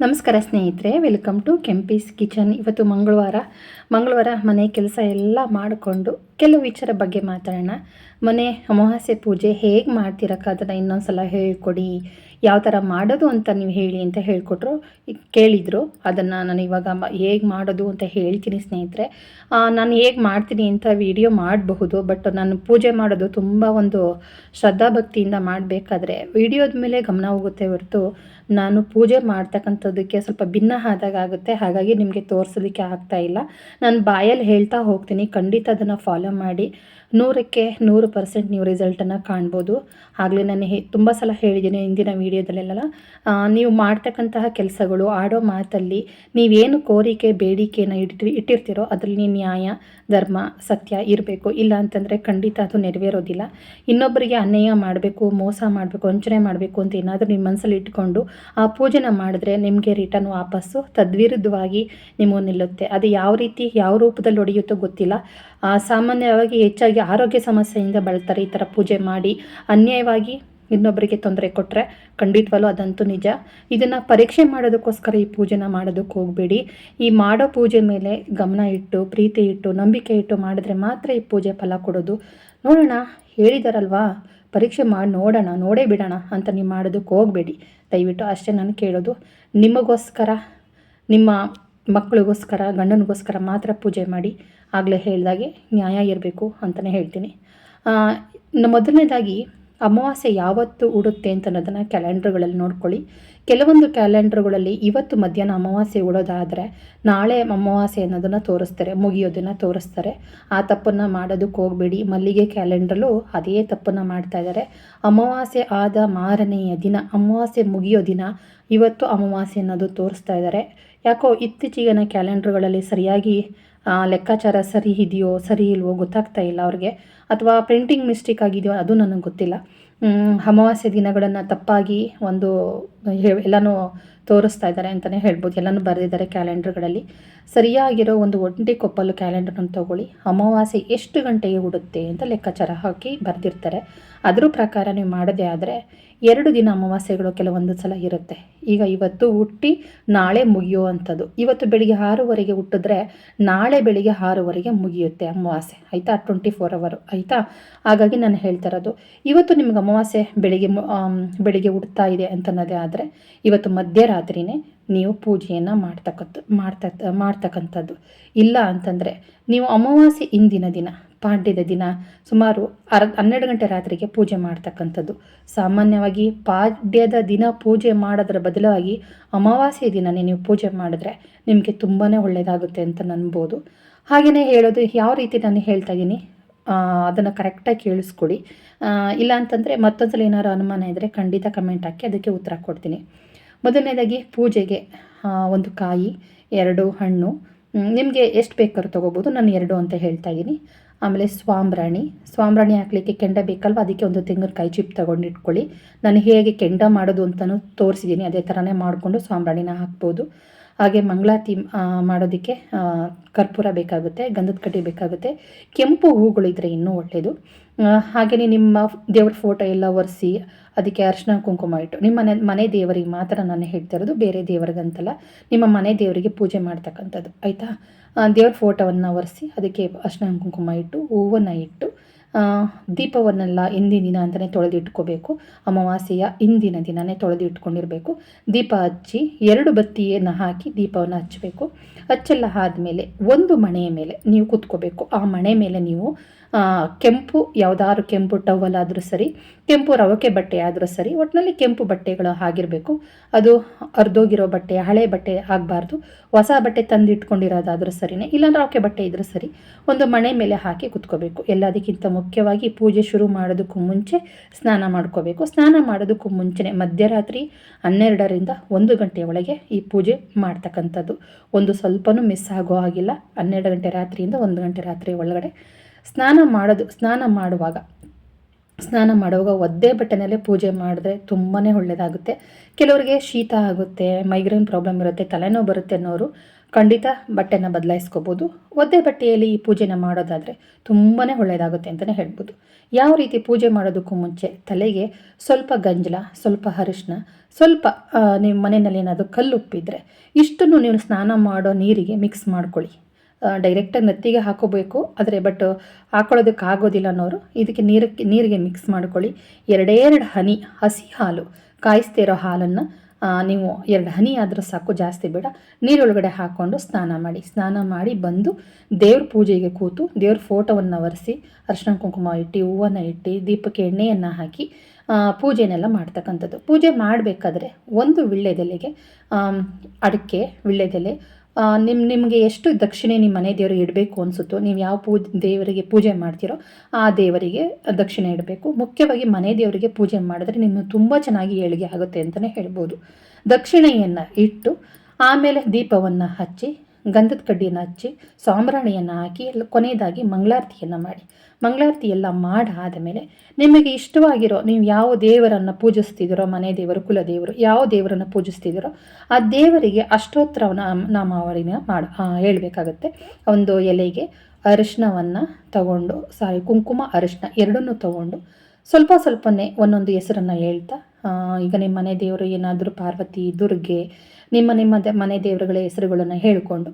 ನಮಸ್ಕಾರ ಸ್ನೇಹಿತರೆ welcome to Kempee's kitchen ಇವತ್ತು ಮಂಗಳವಾರ. ಮಂಗಳವಾರ ಮನೆ ಕೆಲಸ ಎಲ್ಲ ಮಾಡಿಕೊಂಡು ಕೆಲವು ವಿಚಾರ ಬಗ್ಗೆ ಮಾತಾಡೋಣ. ಮನೆ ಅಮಾವಾಸ್ಯೆ ಪೂಜೆ ಹೇಗೆ ಮಾಡ್ತೀರಕ್ಕ ಅದನ್ನು ಇನ್ನೊಂದು ಸಲ ಹೇಳ್ಕೊಡಿ. ಯಾವ ಥರ ಮಾಡೋದು ಅಂತ ನೀವು ಹೇಳಿ ಅಂತ ಹೇಳಿಕೊಟ್ರು, ಕೇಳಿದರು. ಅದನ್ನು ನಾನು ಇವಾಗ ಹೇಗೆ ಮಾಡೋದು ಅಂತ ಹೇಳ್ತೀನಿ ಸ್ನೇಹಿತರೆ. ನಾನು ಹೇಗೆ ಮಾಡ್ತೀನಿ ಅಂತ ವಿಡಿಯೋ ಮಾಡಬಹುದು, ಬಟ್ ನಾನು ಪೂಜೆ ಮಾಡೋದು ತುಂಬ ಒಂದು ಶ್ರದ್ಧಾಭಕ್ತಿಯಿಂದ ಮಾಡಬೇಕಾದ್ರೆ ವಿಡಿಯೋದ ಮೇಲೆ ಗಮನ ಹೋಗುತ್ತೆ ಹೊರತು ನಾನು ಪೂಜೆ ಮಾಡ್ತಕ್ಕಂಥದ್ದಕ್ಕೆ ಸ್ವಲ್ಪ ಭಿನ್ನ ಆದಾಗ ಆಗುತ್ತೆ. ಹಾಗಾಗಿ ನಿಮಗೆ ತೋರಿಸೋದಕ್ಕೆ ಆಗ್ತಾ ಇಲ್ಲ. ನಾನು ಬಾಯಲ್ಲಿ ಹೇಳ್ತಾ ಹೋಗ್ತೀನಿ. ಖಂಡಿತ ಅದನ್ನು ಫಾಲೋ ಮಾಡಿ. ನೂರಕ್ಕೆ ನೂರು ಪರ್ಸೆಂಟ್ ನೀವು ರಿಸಲ್ಟನ್ನು ಕಾಣ್ಬೋದು. ಆಗಲೇ ನಾನು ಹೇ, ತುಂಬ ಸಲ ಹೇಳಿದ್ದೀನಿ ಹಿಂದಿನ ವೀಡಿಯೋದಲ್ಲೆಲ್ಲ ನೀವು ಮಾಡ್ತಕ್ಕಂತಹ ಕೆಲಸಗಳು, ಆಡೋ ಮಾತಲ್ಲಿ ನೀವೇನು ಕೋರಿಕೆ, ಬೇಡಿಕೆಯನ್ನು ಇಟ್ಟಿ ಇಟ್ಟಿರ್ತೀರೋ ಅದರಲ್ಲಿ ನ್ಯಾಯ, ಧರ್ಮ, ಸತ್ಯ ಇರಬೇಕು. ಇಲ್ಲ ಅಂತಂದರೆ ಖಂಡಿತ ಅದು ನೆರವೇರೋದಿಲ್ಲ. ಇನ್ನೊಬ್ಬರಿಗೆ ಅನ್ಯಾಯ ಮಾಡಬೇಕು, ಮೋಸ ಮಾಡಬೇಕು, ವಂಚನೆ ಮಾಡಬೇಕು ಅಂತ ಏನಾದರೂ ನಿಮ್ಮ ಮನಸ್ಸಲ್ಲಿ ಇಟ್ಕೊಂಡು ಆ ಪೂಜೆನ ಮಾಡಿದ್ರೆ ನಿಮಗೆ ರಿಟರ್ನ್ ವಾಪಸ್ಸು ತದ್ವಿರುದ್ಧವಾಗಿ ನಿಮಗೆ ನಿಲ್ಲುತ್ತೆ. ಅದು ಯಾವ ರೀತಿ, ಯಾವ ರೂಪದಲ್ಲಿ ಹೊಡೆಯುತ್ತೋ ಗೊತ್ತಿಲ್ಲ. ಸಾಮಾನ್ಯವಾಗಿ ಹೆಚ್ಚಾಗಿ ಆರೋಗ್ಯ ಸಮಸ್ಯೆಯಿಂದ ಬಳಲ್ತಾರೆ, ಈ ಥರ ಪೂಜೆ ಮಾಡಿ ಅನ್ಯಾಯವಾಗಿ ಇನ್ನೊಬ್ಬರಿಗೆ ತೊಂದರೆ ಕೊಟ್ಟರೆ ಖಂಡಿತವಲ್ಲೂ ಅದಂತೂ ನಿಜ. ಇದನ್ನು ಪರೀಕ್ಷೆ ಮಾಡೋದಕ್ಕೋಸ್ಕರ ಈ ಪೂಜೆನ ಮಾಡೋದಕ್ಕೆ ಹೋಗಬೇಡಿ. ಈ ಮಾಡೋ ಪೂಜೆ ಮೇಲೆ ಗಮನ ಇಟ್ಟು, ಪ್ರೀತಿ ಇಟ್ಟು, ನಂಬಿಕೆ ಇಟ್ಟು ಮಾಡಿದ್ರೆ ಮಾತ್ರ ಈ ಪೂಜೆ ಫಲ ಕೊಡೋದು. ನೋಡೋಣ, ಹೇಳಿದಾರಲ್ವಾ? ಪರೀಕ್ಷೆ ಮಾಡಿ ನೋಡೋಣ, ನೋಡೇ ಬಿಡೋಣ ಅಂತ ನೀವು ಮಾಡೋದಕ್ಕೆ ಹೋಗಬೇಡಿ. ದಯವಿಟ್ಟು ಅಷ್ಟೇ ನಾನು ಕೇಳೋದು. ನಿಮಗೋಸ್ಕರ, ನಿಮ್ಮ ಮಕ್ಕಳಿಗೋಸ್ಕರ, ಗಂಡನಿಗೋಸ್ಕರ ಮಾತ್ರ ಪೂಜೆ ಮಾಡಿ ಆಗಲೇ ಹೇಳಿದಾಗೆ ನ್ಯಾಯ ಇರಬೇಕು ಅಂತಲೇ ಹೇಳ್ತೀನಿ. ಮೊದಲನೇದಾಗಿ ಅಮಾವಾಸ್ಯೆ ಯಾವತ್ತು ಉಡುತ್ತೆ ಅಂತ ಅನ್ನೋದನ್ನು ಕ್ಯಾಲೆಂಡರ್ಗಳಲ್ಲಿ ನೋಡ್ಕೊಳ್ಳಿ. ಕೆಲವೊಂದು ಕ್ಯಾಲೆಂಡರ್ಗಳಲ್ಲಿ ಇವತ್ತು ಮಧ್ಯಾಹ್ನ ಅಮಾವಾಸ್ಯೆ ಉಡೋದಾದರೆ ನಾಳೆ ಅಮಾವಾಸ್ಯೆ ಅನ್ನೋದನ್ನು ತೋರಿಸ್ತಾರೆ, ಮುಗಿಯೋದನ್ನು ತೋರಿಸ್ತಾರೆ. ಆ ತಪ್ಪನ್ನು ಮಾಡೋದಕ್ಕೆ ಹೋಗಬೇಡಿ. ಮಲ್ಲಿಗೆ ಕ್ಯಾಲೆಂಡ್ರಲ್ಲೂ ಅದೇ ತಪ್ಪನ್ನು ಮಾಡ್ತಾ ಇದ್ದಾರೆ ಅಮಾವಾಸ್ಯೆ ಆದ ಮಾರನೆಯ ದಿನ, ಅಮಾವಾಸ್ಯೆ ಮುಗಿಯೋ ದಿನ ಇವತ್ತು ಅಮಾವಾಸ್ಯೆ ಅನ್ನೋದು ತೋರಿಸ್ತಾ ಇದ್ದಾರೆ ಯಾಕೋ ಇತ್ತೀಚಿಗಿನ ಕ್ಯಾಲೆಂಡರ್ಗಳಲ್ಲಿ ಸರಿಯಾಗಿ ಲೆಕ್ಕಾಚಾರ ಸರಿ ಇದೆಯೋ, ಸರಿ ಇಲ್ವೋ ಗೊತ್ತಾಗ್ತಾ ಇಲ್ಲ ಅವ್ರಿಗೆ. ಅಥವಾ ಪ್ರಿಂಟಿಂಗ್ ಮಿಸ್ಟೇಕ್ ಆಗಿದೆಯೋ, ಅದು ನನಗೆ ಗೊತ್ತಿಲ್ಲ. ಅಮಾವಾಸ್ಯೆ ದಿನಗಳನ್ನು ತಪ್ಪಾಗಿ ಒಂದು ಎಲ್ಲನೂ ತೋರಿಸ್ತಾ ಇದ್ದಾರೆ ಅಂತಲೇ ಹೇಳ್ಬೋದು. ಎಲ್ಲನೂ ಬರೆದಿದ್ದಾರೆ ಕ್ಯಾಲೆಂಡರ್ಗಳಲ್ಲಿ. ಸರಿಯಾಗಿರೋ ಒಂದು ಒಂಟಿ ಕೊಪ್ಪಲು ಕ್ಯಾಲೆಂಡರ್ನ ತಗೊಳ್ಳಿ. ಅಮಾವಾಸ್ಯೆ ಎಷ್ಟು ಗಂಟೆಗೆ ಉಡುತ್ತೆ ಅಂತ ಲೆಕ್ಕಾಚಾರ ಹಾಕಿ ಬರೆದಿರ್ತಾರೆ. ಅದ್ರ ಪ್ರಕಾರ ನೀವು ಮಾಡೋದೇ ಆದರೆ ಎರಡು ದಿನ ಅಮಾವಾಸ್ಯೆಗಳು ಕೆಲವೊಂದು ಸಲ ಇರುತ್ತೆ. ಈಗ ಇವತ್ತು ಹುಟ್ಟಿ ನಾಳೆ ಮುಗಿಯೋ ಅಂಥದ್ದು. ಇವತ್ತು ಬೆಳಿಗ್ಗೆ ಆರೂವರೆಗೆ ಹುಟ್ಟಿದ್ರೆ ನಾಳೆ ಬೆಳಿಗ್ಗೆ ಆರೂವರೆಗೆ ಮುಗಿಯುತ್ತೆ ಅಮಾವಾಸ್ಯೆ. ಆಯಿತಾ? ಟ್ವೆಂಟಿ ಫೋರ್ ಅವರು ಆಯಿತಾ? ಹಾಗಾಗಿ ನಾನು ಹೇಳ್ತಾ ಇರೋದು, ಇವತ್ತು ನಿಮ್ಗೆ ಅಮಾವಾಸ್ಯೆ ಬೆಳಿಗ್ಗೆ ಬೆಳಿಗ್ಗೆ ಹುಡ್ತಾ ಇದೆ ಅಂತನ್ನೋದೇ ಆದರೆ ಇವತ್ತು ಮಧ್ಯರಾತ್ರಿನೇ ನೀವು ಪೂಜೆಯನ್ನು ಮಾಡ್ತಕ್ಕಂಥ ಮಾಡ್ತ ಮಾಡ್ತಕ್ಕಂಥದ್ದು. ಇಲ್ಲ ಅಂತಂದರೆ ನೀವು ಅಮಾವಾಸ್ಯೆ ಇಂದಿನ ದಿನ, ಪಾಡ್ಯದ ದಿನ, ಸುಮಾರು ಅರ ಹನ್ನೆರಡು ಗಂಟೆ ರಾತ್ರಿಗೆ ಪೂಜೆ ಮಾಡ್ತಕ್ಕಂಥದ್ದು. ಸಾಮಾನ್ಯವಾಗಿ ಪಾಡ್ಯದ ದಿನ ಪೂಜೆ ಮಾಡೋದ್ರ ಬದಲಾಗಿ ಅಮಾವಾಸ್ಯೆ ದಿನನೇ ನೀವು ಪೂಜೆ ಮಾಡಿದ್ರೆ ನಿಮಗೆ ತುಂಬಾ ಒಳ್ಳೆಯದಾಗುತ್ತೆ ಅಂತ ನನ್ಬೋದು ಹಾಗೆಯೇ ಹೇಳೋದು, ಯಾವ ರೀತಿ ನಾನು ಹೇಳ್ತಾ ಇದ್ದೀನಿ? ಅದನ್ನು ಕರೆಕ್ಟಾಗಿ ಕೇಳಿಸ್ಕೊಡಿ. ಇಲ್ಲ ಅಂತಂದರೆ ಮತ್ತೊಂದ್ಸಲ ಏನಾದ್ರು ಅನುಮಾನ ಇದ್ದರೆ ಖಂಡಿತ ಕಮೆಂಟ್ ಹಾಕಿ ಅದಕ್ಕೆ ಉತ್ತರ ಕೊಡ್ತೀನಿ. ಮೊದಲನೇದಾಗಿ ಪೂಜೆಗೆ ಒಂದು ಕಾಯಿ, ಎರಡು ಹಣ್ಣು ನಿಮಗೆ ಎಷ್ಟು ಬೇಕಾದ್ರೂ ತೊಗೋಬೋದು, ನಾನು ಎರಡು ಅಂತ ಹೇಳ್ತಾ ಇದ್ದೀನಿ. ಆಮೇಲೆ ಸ್ವಾಂಬ್ರಾಣಿ ಸ್ವಾಂಬ್ರಾಣಿ ಹಾಕಲಿಕ್ಕೆ ಕೆಂಡ ಬೇಕಲ್ವ, ಅದಕ್ಕೆ ಒಂದು ತೆಂಗಿನಕಾಯಿ ಚಿಪ್ ತೊಗೊಂಡು ಇಟ್ಕೊಳ್ಳಿ. ನಾನು ಹೇಗೆ ಕೆಂಡ ಮಾಡೋದು ಅಂತಲೂ ತೋರಿಸಿದ್ದೀನಿ, ಅದೇ ಥರನೇ ಮಾಡಿಕೊಂಡು ಸ್ವಾಂಬ್ರಾಣಿನ ಹಾಕ್ಬೋದು. ಹಾಗೆ ಮಂಗಳಾತಿ ಮಾಡೋದಕ್ಕೆ ಕರ್ಪೂರ ಬೇಕಾಗುತ್ತೆ, ಗಂಧದ ಕಡ್ಡಿ ಬೇಕಾಗುತ್ತೆ. ಕೆಂಪು ಹೂಗಳಿದ್ರೆ ಇನ್ನೂ ಒಳ್ಳೆಯದು ಹಾಗೆಯೇ ನಿಮ್ಮ ದೇವ್ರ ಫೋಟೋ ಎಲ್ಲ ಒರೆಸಿ, ಅದಕ್ಕೆ ಅರ್ಶಿನ ಕುಂಕುಮ ಇಟ್ಟು, ನಿಮ್ಮ ಮನೆ ಮನೆ ದೇವರಿಗೆ ಮಾತ್ರ ನಾನು ಹೇಳ್ತಾ ಇರೋದು, ಬೇರೆ ದೇವರಿಗಂತಲ್ಲ, ನಿಮ್ಮ ಮನೆ ದೇವರಿಗೆ ಪೂಜೆ ಮಾಡ್ತಕ್ಕಂಥದ್ದು, ಆಯಿತಾ? ದೇವ್ರ ಫೋಟೋವನ್ನು ಒರೆಸಿ, ಅದಕ್ಕೆ ಅರ್ಶಿನ ಕುಂಕುಮ ಇಟ್ಟು, ಹೂವನ್ನು ಇಟ್ಟು ದೀಪವನ್ನೆಲ್ಲ ಹಿಂದಿನ ದಿನ ಅಂತಲೇ ತೊಳೆದಿಟ್ಕೋಬೇಕು. ಅಮಾವಾಸ್ಯೆಯ ಹಿಂದಿನ ದಿನನೇ ತೊಳೆದು ಇಟ್ಕೊಂಡಿರಬೇಕು ದೀಪ ಹಚ್ಚಿ ಎರಡು ಬತ್ತಿಯನ್ನು ಹಾಕಿ ದೀಪವನ್ನು ಹಚ್ಚಬೇಕು. ಹಚ್ಚೆಲ್ಲ ಆದಮೇಲೆ ಒಂದು ಮಣೆಯ ಮೇಲೆ ನೀವು ಕೂತ್ಕೋಬೇಕು. ಆ ಮಣೆ ಮೇಲೆ ನೀವು ಕೆಂಪು ಯಾವುದಾದ್ರು ಕೆಂಪು ಟವಲ್ ಆದರೂ ಸರಿ, ಕೆಂಪು ರವಕೆ ಬಟ್ಟೆ ಆದರೂ ಸರಿ ಒಟ್ಟಿನಲ್ಲಿ ಕೆಂಪು ಬಟ್ಟೆಗಳು ಆಗಿರಬೇಕು ಅದು ಅರ್ಧೋಗಿರೋ ಬಟ್ಟೆ, ಹಳೆ ಬಟ್ಟೆ ಆಗಬಾರ್ದು. ಹೊಸ ಬಟ್ಟೆ ತಂದಿಟ್ಕೊಂಡಿರೋದಾದರೂ ಸರಿನೇ, ಇಲ್ಲಾಂದ್ರೆ ರವಕೆ ಬಟ್ಟೆ ಇದ್ರೂ ಸರಿ, ಒಂದು ಮಣೆ ಮೇಲೆ ಹಾಕಿ ಕುತ್ಕೋಬೇಕು. ಎಲ್ಲದಕ್ಕಿಂತ ಮುಖ್ಯವಾಗಿ ಪೂಜೆ ಶುರು ಮಾಡೋದಕ್ಕೂ ಮುಂಚೆ ಸ್ನಾನ ಮಾಡ್ಕೋಬೇಕು. ಸ್ನಾನ ಮಾಡೋದಕ್ಕೂ ಮುಂಚೆನೆ ಮಧ್ಯರಾತ್ರಿ ಹನ್ನೆರಡರಿಂದ ಒಂದು ಗಂಟೆಯ ಒಳಗೆ ಈ ಪೂಜೆ ಮಾಡ್ತಕ್ಕಂಥದ್ದು. ಒಂದು ಸ್ವಲ್ಪನೂ ಮಿಸ್ ಆಗೋ ಹಾಗಿಲ್ಲ. ಹನ್ನೆರಡು ಗಂಟೆ ರಾತ್ರಿಯಿಂದ ಒಂದು ಗಂಟೆ ರಾತ್ರಿ ಒಳಗಡೆ ಸ್ನಾನ ಮಾಡೋದು, ಸ್ನಾನ ಮಾಡುವಾಗ ಸ್ನಾನ ಮಾಡುವಾಗ ಒದ್ದೆ ಬಟ್ಟೆನಲ್ಲೇ ಪೂಜೆ ಮಾಡಿದ್ರೆ ತುಂಬಾ ಒಳ್ಳೆಯದಾಗುತ್ತೆ ಕೆಲವರಿಗೆ ಶೀತ ಆಗುತ್ತೆ ಮೈಗ್ರೇನ್ ಪ್ರಾಬ್ಲಮ್ ಇರುತ್ತೆ, ತಲೆನೋವು ಬರುತ್ತೆ ಅನ್ನೋರು ಖಂಡಿತ ಬಟ್ಟೆನ ಬದಲಾಯಿಸ್ಕೋಬೋದು. ಒದ್ದೆ ಬಟ್ಟೆಯಲ್ಲಿ ಈ ಪೂಜೆನ ಮಾಡೋದಾದರೆ ತುಂಬಾ ಒಳ್ಳೆಯದಾಗುತ್ತೆ ಅಂತಲೇ ಹೇಳ್ಬೋದು. ಯಾವ ರೀತಿ ಪೂಜೆ ಮಾಡೋದಕ್ಕೂ ಮುಂಚೆ ತಲೆಗೆ ಸ್ವಲ್ಪ ಗಂಜಲ, ಸ್ವಲ್ಪ ಅರಿಶಿನ ಸ್ವಲ್ಪ ನಿಮ್ಮ ಮನೆಯಲ್ಲಿ ಏನಾದರೂ ಕಲ್ಲುಪ್ಪಿದ್ರೆ ಇಷ್ಟನ್ನು ನೀವು ಸ್ನಾನ ಮಾಡೋ ನೀರಿಗೆ ಮಿಕ್ಸ್ ಮಾಡ್ಕೊಳ್ಳಿ. ಡೈರೆಕ್ಟಾಗಿ ನೆತ್ತಿಗೆ ಹಾಕೋಬೇಕು. ಆದರೆ ಬಟ್ ಹಾಕೊಳ್ಳೋದಕ್ಕೆ ಆಗೋದಿಲ್ಲ ಅನ್ನೋರು, ಇದಕ್ಕೆ ನೀರಕ್ಕೆ, ನೀರಿಗೆ ಮಿಕ್ಸ್ ಮಾಡ್ಕೊಳ್ಳಿ. ಎರಡೆರಡು ಹನಿ, ಹಸಿ ಹಾಲು, ಕಾಯಿಸ್ತಾ ಇರೋ ಹಾಲನ್ನು ನೀವು ಎರಡು ಹನಿ ಆದರೂ ಸಾಕು, ಜಾಸ್ತಿ ಬೇಡ. ನೀರೊಳಗಡೆ ಹಾಕ್ಕೊಂಡು ಸ್ನಾನ ಮಾಡಿ. ಸ್ನಾನ ಮಾಡಿ ಬಂದು ದೇವ್ರ ಪೂಜೆಗೆ ಕೂತು, ದೇವ್ರ ಫೋಟೋವನ್ನು ಒರೆಸಿ ಅರ್ಶಿನ ಕುಂಕುಮ ಇಟ್ಟು, ಹೂವನ್ನು ಇಟ್ಟು, ದೀಪಕ್ಕೆ ಎಣ್ಣೆಯನ್ನು ಹಾಕಿ ಪೂಜೆನೆಲ್ಲ ಮಾಡ್ತಕ್ಕಂಥದ್ದು. ಪೂಜೆ ಮಾಡಬೇಕಾದ್ರೆ ಒಂದು ವಿಳ್ಳೆದೆಲೆಗೆ ಅಡಿಕೆ ವಿಳ್ಳೆದೆಲೆ ನಿಮ್ಮ ನಿಮಗೆ ಎಷ್ಟು ದಕ್ಷಿಣೆ ನಿಮ್ಮ ಮನೆ ದೇವರು ಇಡಬೇಕು ಅನಿಸುತ್ತೋ, ನೀವು ಯಾವ ಪೂಜೆ ದೇವರಿಗೆ ಪೂಜೆ ಮಾಡ್ತೀರೋ ಆ ದೇವರಿಗೆ ದಕ್ಷಿಣೆ ಇಡಬೇಕು. ಮುಖ್ಯವಾಗಿ ಮನೆ ದೇವರಿಗೆ ಪೂಜೆ ಮಾಡಿದ್ರೆ ನಿಮ್ಮ ತುಂಬ ಚೆನ್ನಾಗಿ ಏಳಿಗೆ ಆಗುತ್ತೆ ಅಂತಲೇ ಹೇಳ್ಬೋದು. ದಕ್ಷಿಣೆಯನ್ನು ಇಟ್ಟು ಆಮೇಲೆ ದೀಪವನ್ನು ಹಚ್ಚಿ ಗಂಧದ ಕಡ್ಡಿಯನ್ನು ಹಚ್ಚಿ, ಸಾಂಬ್ರಾಣಿಯನ್ನು ಹಾಕಿ ಕೊನೆಯದಾಗಿ ಮಂಗಳಾರತಿಯನ್ನು ಮಾಡಿ. ಮಂಗಳಾರತಿ ಎಲ್ಲ ಮಾಡಾದ ಮೇಲೆ ನಿಮಗೆ ಇಷ್ಟವಾಗಿರೋ ನೀವು ಯಾವ ದೇವರನ್ನು ಪೂಜಿಸ್ತಿದ್ದೀರೋ, ಮನೆ ದೇವರು ಕುಲದೇವರು ಯಾವ ದೇವರನ್ನು ಪೂಜಿಸ್ತಿದ್ದೀರೋ, ಆ ದೇವರಿಗೆ ಅಷ್ಟೋತ್ತರ ಅವರಿನ ಮಾಡಿ ಹೇಳಬೇಕಾಗತ್ತೆ. ಒಂದು ಎಲೆಗೆ ಅರಿಶಿನವನ್ನು ತಗೊಂಡು, ಸಾರಿ ಕುಂಕುಮ ಅರಿಶಿನ ಎರಡನ್ನೂ ತಗೊಂಡು ಸ್ವಲ್ಪ ಸ್ವಲ್ಪನೇ ಒಂದೊಂದು ಹೆಸರನ್ನು ಹೇಳ್ತಾ ಈಗ ನಿಮ್ಮ ಮನೆ ದೇವರು ಏನಾದರೂ ಪಾರ್ವತಿ, ದುರ್ಗೆ ನಿಮ್ಮ ನಿಮ್ಮ ಮನೆ ದೇವರುಗಳ ಹೆಸರುಗಳನ್ನು ಹೇಳಿಕೊಂಡು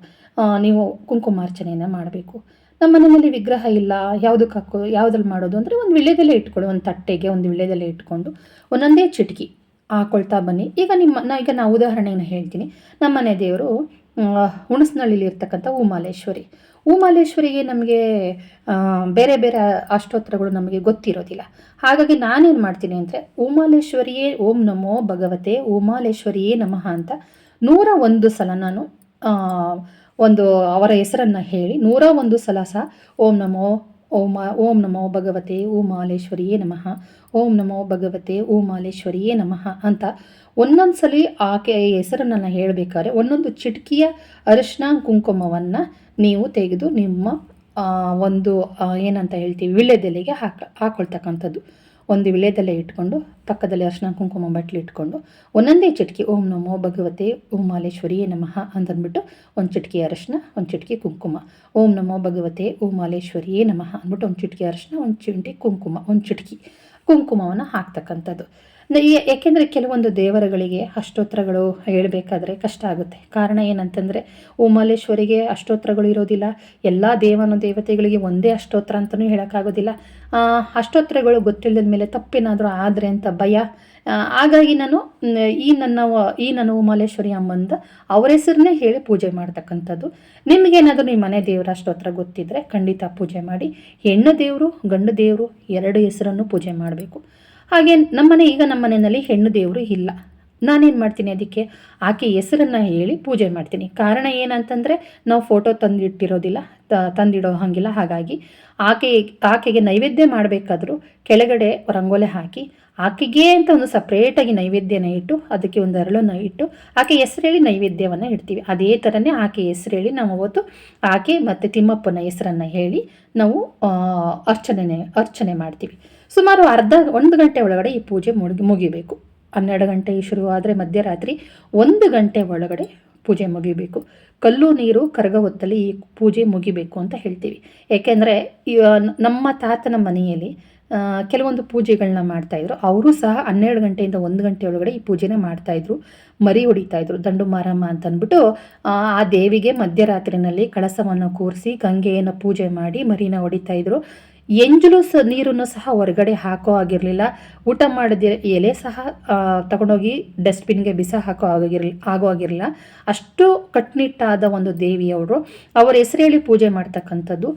ನೀವು ಕುಂಕುಮಾರ್ಚನೆಯನ್ನು ಮಾಡಬೇಕು. ನಮ್ಮ ಮನೆಯಲ್ಲಿ ವಿಗ್ರಹ ಇಲ್ಲ, ಯಾವುದಕ್ಕೆ ಹಾಕೋ, ಯಾವುದ್ರಲ್ಲಿ ಮಾಡೋದು ಅಂದರೆ ಒಂದು ವಿಳ್ಯದೆಲೆ ಇಟ್ಕೊಳ್ಳಿ ಒಂದು ತಟ್ಟೆಗೆ ಒಂದು ವಿಳ್ಯದೆಲೆ ಇಟ್ಕೊಂಡು ಒಂದೊಂದೇ ಚಿಟಕಿ ಹಾಕೊಳ್ತಾ ಬನ್ನಿ. ಈಗ ನಿಮ್ಮ, ನಾ, ಈಗ ನಾ ಉದಾಹರಣೆಯನ್ನು ಹೇಳ್ತೀನಿ. ನಮ್ಮ ಮನೆ ದೇವರು ಹುಣಸ್ನಳ್ಳಿಲಿ ಇರ್ತಕ್ಕಂಥ ಉಮಾಲೇಶ್ವರಿ. ಉಮಾಲೇಶ್ವರಿಗೆ ನಮಗೆ ಬೇರೆ ಬೇರೆ ಅಷ್ಟೋತ್ತರಗಳು ನಮಗೆ ಗೊತ್ತಿರೋದಿಲ್ಲ. ಹಾಗಾಗಿ ನಾನೇನು ಮಾಡ್ತೀನಿ ಅಂದರೆ, ಉಮಾಲೇಶ್ವರಿಯೇ ಓಂ ನಮೋ ಭಗವತೆ, ಉಮಾಲೇಶ್ವರಿಯೇ ನಮಃ ಅಂತ ನೂರ ಒಂದು ಸಲ ನಾನು ಒಂದು ಅವರ ಹೆಸರನ್ನು ಹೇಳಿ, ನೂರ ಒಂದು ಸಲ ಸಹ ಓಂ ನಮೋ, ಓಮ, ಓಂ ನಮೋ ಭಗವತೆ ಉಮಾಲೇಶ್ವರಿಯೇ ನಮಃ, ಓಂ ನಮೋ ಭಗವತೆ ಉಮಾಲೇಶ್ವರಿಯೇ ನಮಃ ಅಂತ ಒಂದೊಂದು ಸಲ ಆಕೆ ಹೆಸರನ್ನು ಹೇಳಬೇಕಾದ್ರೆ ಒಂದೊಂದು ಚಿಟಕಿಯ ಅರಿಶಿನ ಕುಂಕುಮವನ್ನು ನೀವು ತೆಗೆದು ನಿಮ್ಮ ಒಂದು ಏನಂತ ಹೇಳ್ತೀವಿ, ವಿಳ್ಯದೆಲೆಗೆ ಹಾಕ, ಹಾಕೊಳ್ತಕ್ಕಂಥದ್ದು. ಒಂದು ವಿಳ್ಯದೆಲೆ ಇಟ್ಕೊಂಡು, ಪಕ್ಕದಲ್ಲಿ ಅರ್ಶನ ಕುಂಕುಮ ಬಟ್ಲು ಇಟ್ಕೊಂಡು, ಒಂದೊಂದೇ ಚಿಟಕಿ ಓಂ ನಮೋ ಭಗವತೆ, ಓಂ ಮಾಲೇಶ್ವರಿಯೇ ನಮಃ ಅಂತಂದ್ಬಿಟ್ಟು ಒಂದು ಚಿಟಕಿ ಅರಶಿನ, ಒಂದು ಚಿಟಕಿ ಕುಂಕುಮ. ಓಂ ನಮೋ ಭಗವತೆ ಉಮಾಲೇಶ್ವರಿಯೇ ನಮಃ ಅಂದ್ಬಿಟ್ಟು ಒಂದು ಚಿಟಕಿ ಅರಶಿನ, ಒಂದು ಚಿಂಟಿ ಕುಂಕುಮ, ಒಂದು ಚಿಟಕಿ ಕುಂಕುಮವನ್ನು ಹಾಕ್ತಕ್ಕಂಥದ್ದು. ಏಕೆಂದರೆ ಕೆಲವೊಂದು ದೇವರುಗಳಿಗೆ ಅಷ್ಟೋತ್ರಗಳು ಹೇಳಬೇಕಾದ್ರೆ ಕಷ್ಟ ಆಗುತ್ತೆ. ಕಾರಣ ಏನಂತಂದರೆ ಉಮಾಲೇಶ್ವರಿಗೆ ಅಷ್ಟೋತ್ರಗಳು ಇರೋದಿಲ್ಲ. ಎಲ್ಲ ದೇವನ ದೇವತೆಗಳಿಗೆ ಒಂದೇ ಅಷ್ಟೋತ್ರ ಅಂತಲೂ ಹೇಳೋಕ್ಕಾಗೋದಿಲ್ಲ. ಅಷ್ಟೋತ್ರಗಳು ಗೊತ್ತಿಲ್ಲದ ಮೇಲೆ ತಪ್ಪೇನಾದರೂ ಆದರೆ ಅಂತ ಭಯ. ಹಾಗಾಗಿ ನಾನು ಈ ನನ್ನ ಈ ನನ್ನ ಉಮಾಲೇಶ್ವರಿ ಅಮ್ಮಂದ ಅವರ ಹೆಸರನ್ನೇ ಹೇಳಿ ಪೂಜೆ ಮಾಡ್ತಕ್ಕಂಥದ್ದು. ನಿಮಗೇನಾದರೂ ನಿಮ್ಮ ಮನೆ ದೇವರ ಅಷ್ಟೋತ್ರ ಗೊತ್ತಿದ್ದರೆ ಖಂಡಿತ ಪೂಜೆ ಮಾಡಿ. ಹೆಣ್ಣು ದೇವರು, ಗಂಡು ದೇವರು ಎರಡು ಹೆಸರನ್ನು ಪೂಜೆ ಮಾಡಬೇಕು. ಹಾಗೆ ನಮ್ಮನೆ ಈಗ ನಮ್ಮ ಮನೆಯಲ್ಲಿ ಹೆಣ್ಣು ದೇವರು ಇಲ್ಲ. ನಾನೇನು ಮಾಡ್ತೀನಿ ಅದಕ್ಕೆ? ಆಕೆ ಹೆಸರನ್ನು ಹೇಳಿ ಪೂಜೆ ಮಾಡ್ತೀನಿ. ಕಾರಣ ಏನಂತಂದರೆ ನಾವು ಫೋಟೋ ತಂದಿಟ್ಟಿರೋದಿಲ್ಲ, ತ- ತಂದಿಡೋ ಹಾಗಿಲ್ಲ. ಹಾಗಾಗಿ ಆಕೆ, ಆಕೆಗೆ ನೈವೇದ್ಯ ಮಾಡಬೇಕಾದ್ರೂ ಕೆಳಗಡೆ ರಂಗೋಲೆ ಹಾಕಿ ಆಕೆಗೆ ಅಂತ ಒಂದು ಸಪ್ರೇಟಾಗಿ ನೈವೇದ್ಯನ ಇಟ್ಟು ಅದಕ್ಕೆ ಒಂದು ಅರಳನ್ನು ಇಟ್ಟು ಆಕೆ ಹೆಸರು ಹೇಳಿ ನೈವೇದ್ಯವನ್ನು ಇಡ್ತೀವಿ. ಅದೇ ಥರನೇ ಆಕೆ ಹೆಸರು ಹೇಳಿ ನಾವು ಅವತ್ತು ಆಕೆ ಮತ್ತು ತಿಮ್ಮಪ್ಪನ ಹೆಸರನ್ನು ಹೇಳಿ ನಾವು ಅರ್ಚನೆ ಅರ್ಚನೆ ಮಾಡ್ತೀವಿ. ಸುಮಾರು ಅರ್ಧ, ಒಂದು ಗಂಟೆ ಒಳಗಡೆ ಈ ಪೂಜೆ ಮುಗಿ, ಮುಗಿಬೇಕು. ಹನ್ನೆರಡು ಗಂಟೆ ಶುರುವಾದರೆ ಮಧ್ಯರಾತ್ರಿ ಒಂದು ಗಂಟೆ ಒಳಗಡೆ ಪೂಜೆ ಮುಗಿಬೇಕು. ಕಲ್ಲು ನೀರು ಕರಗ ಹೊತ್ತಲ್ಲಿ ಈ ಪೂಜೆ ಮುಗಿಬೇಕು ಅಂತ ಹೇಳ್ತೀವಿ. ಏಕೆಂದರೆ ನಮ್ಮ ತಾತನ ಮನೆಯಲ್ಲಿ ಕೆಲವೊಂದು ಪೂಜೆಗಳನ್ನ ಮಾಡ್ತಾಯಿದ್ರು. ಅವರು ಸಹ ಹನ್ನೆರಡು ಗಂಟೆಯಿಂದ ಒಂದು ಗಂಟೆ ಒಳಗಡೆ ಈ ಪೂಜೆನ ಮಾಡ್ತಾಯಿದ್ರು. ಮರಿ ಹೊಡಿತಾಯಿದ್ರು. ದಂಡು ಮಾರಮ್ಮ ಅಂತ ಅಂದ್ಬಿಟ್ಟು ಆ ಆ ದೇವಿಗೆ ಮಧ್ಯರಾತ್ರಿನಲ್ಲಿ ಕಳಸವನ್ನು ಕೂರಿಸಿ ಗಂಗೆಯನ್ನು ಪೂಜೆ ಮಾಡಿ ಮರಿನ ಹೊಡಿತಾಯಿದ್ರು. ಎಂಜಲು ಸ ನೀರನ್ನು ಸಹ ಹೊರಗಡೆ ಹಾಕೋ ಆಗಿರಲಿಲ್ಲ ಊಟ ಮಾಡಿದ ಎಲೆ ಸಹ ತಗೊಂಡೋಗಿ ಡಸ್ಟ್ಬಿನ್ಗೆ ಬಿಸ ಹಾಕೋ ಆಗಿರಲಿ ಆಗೋ ಆಗಿರಲಿಲ್ಲ ಅಷ್ಟು ಕಟ್ಟುನಿಟ್ಟಾದ ಒಂದು ದೇವಿಯವರು. ಅವರ ಹೆಸರು ಹೇಳಿ ಪೂಜೆ ಮಾಡ್ತಕ್ಕಂಥದ್ದು.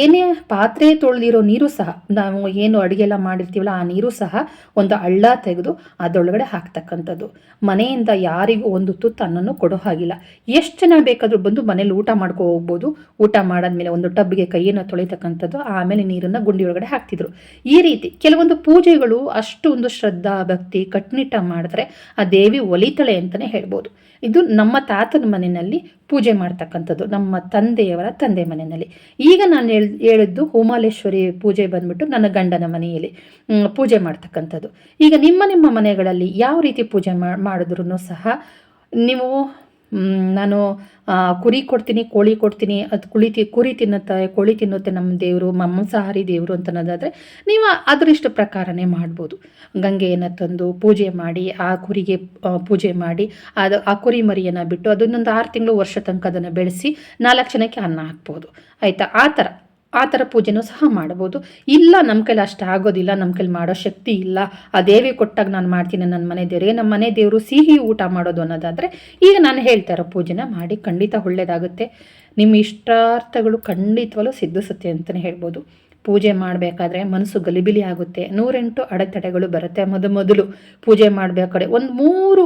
ಏನೇ ಪಾತ್ರೆ ತೊಳೆದಿರೋ ನೀರು ಸಹ, ನಾವು ಏನು ಅಡುಗೆ ಎಲ್ಲ ಮಾಡಿರ್ತೀವಲ್ಲ, ಆ ನೀರು ಸಹ ಒಂದು ಹಳ್ಳ ತೆಗೆದು ಅದರೊಳಗಡೆ ಹಾಕ್ತಕ್ಕಂಥದ್ದು. ಮನೆಯಿಂದ ಯಾರಿಗೂ ಒಂದು ತುತ್ತು ಅನ್ನನ್ನು ಕೊಡೋ ಹಾಗಿಲ್ಲ. ಎಷ್ಟು ಜನ ಬೇಕಾದರೂ ಬಂದು ಮನೇಲಿ ಊಟ ಮಾಡ್ಕೊ ಹೋಗ್ಬೋದು. ಊಟ ಮಾಡಾದ್ಮೇಲೆ ಒಂದು ಟಬ್ಗೆ ಕೈಯನ್ನು ತೊಳಿತಕ್ಕಂಥದ್ದು. ಆಮೇಲೆ ನೀರನ್ನು ಗುಂಡಿ ಒಳಗಡೆ ಹಾಕ್ತಿದ್ರು. ಈ ರೀತಿ ಕೆಲವೊಂದು ಪೂಜೆಗಳು ಅಷ್ಟು ಒಂದು ಶ್ರದ್ಧಾ, ಭಕ್ತಿ ಕಟ್ಟುನಿಟ್ಟ ಮಾಡಿದ್ರೆ ಆ ದೇವಿ ಒಲಿತಳೆ ಅಂತಲೇ ಹೇಳ್ಬೋದು. ಇದು ನಮ್ಮ ತಾತನ ಮನೆಯಲ್ಲಿ ಪೂಜೆ ಮಾಡ್ತಕ್ಕಂಥದ್ದು, ನಮ್ಮ ತಂದೆಯವರ ತಂದೆ ಮನೆಯಲ್ಲಿ. ಈಗ ನಾನು ಹೇಳ್, ಹೇಳಿದ್ದು ಹೋಮಾಲೇಶ್ವರಿ ಪೂಜೆ ಬಂದ್ಬಿಟ್ಟು ನನ್ನ ಗಂಡನ ಮನೆಯಲ್ಲಿ ಪೂಜೆ ಮಾಡ್ತಕ್ಕಂಥದ್ದು. ಈಗ ನಿಮ್ಮ ನಿಮ್ಮ ಮನೆಗಳಲ್ಲಿ ಯಾವ ರೀತಿ ಪೂಜೆ ಮಾಡಿದ್ರು ಸಹ ನೀವು ನಾನು ಕುರಿ ಕೊಡ್ತೀನಿ, ಕೋಳಿ ಕೊಡ್ತೀನಿ, ಅದು ಕುಳಿ ತಿ, ಕುರಿ ತಿನ್ನುತ್ತೆ, ಕೋಳಿ ತಿನ್ನುತ್ತೆ ನಮ್ಮ ದೇವರು ಮಾಂಸಾಹಾರಿ ದೇವರು ಅಂತ ಅನ್ನೋದಾದರೆ ನೀವು ಅದರಿಷ್ಟ ಪ್ರಕಾರನೇ ಮಾಡ್ಬೋದು. ಗಂಗೆಯನ್ನು ತಂದು ಪೂಜೆ ಮಾಡಿ, ಆ ಕುರಿಗೆ ಪೂಜೆ ಮಾಡಿ, ಅದು, ಆ ಕುರಿ ಮರಿಯನ್ನು ಬಿಟ್ಟು ಅದನ್ನೊಂದು ಆರು ತಿಂಗಳು ವರ್ಷ ತನಕ ಅದನ್ನು ಬೆಳೆಸಿ ನಾಲ್ಕು ಜನಕ್ಕೆ ಅನ್ನ ಹಾಕ್ಬೋದು. ಆಯಿತಾ? ಆ ಥರ. ಆ ಥರ ಪೂಜೆನೂ ಸಹ ಮಾಡ್ಬೋದು. ಇಲ್ಲ, ನಮ್ಮ ಕೈಲಿ ಅಷ್ಟು ಆಗೋದಿಲ್ಲ, ನಮ್ಮ ಕೈಲಿ ಮಾಡೋ ಶಕ್ತಿ ಇಲ್ಲ, ಆ ದೇವಿ ಕೊಟ್ಟಾಗ ನಾನು ಮಾಡ್ತೀನಿ ನನ್ನ ಮನೆ ದೇವರಿಗೆ ನಮ್ಮ ಮನೆ ದೇವರು ಸಿಹಿ ಊಟ ಮಾಡೋದು ಅನ್ನೋದಾದರೆ ಈಗ ನಾನು ಹೇಳ್ತಾ ಇರೋ ಪೂಜೆನ ಮಾಡಿ ಖಂಡಿತ ಒಳ್ಳೆಯದಾಗುತ್ತೆ ನಿಮ್ಮ ಇಷ್ಟಾರ್ಥಗಳು ಖಂಡಿತವಲ್ಲೂ ಸಿದ್ಧಿಸುತ್ತೆ ಅಂತಲೇ ಹೇಳ್ಬೋದು. ಪೂಜೆ ಮಾಡಬೇಕಾದ್ರೆ ಮನಸ್ಸು ಗಲಿಬಿಲಿ ಆಗುತ್ತೆ. ನೂರೆಂಟು ಅಡೆತಡೆಗಳು ಬರುತ್ತೆ ಮೊದ ಮೊದಲು ಪೂಜೆ ಮಾಡಬೇಕಾದ್ರೆ. ಒಂದು ಮೂರು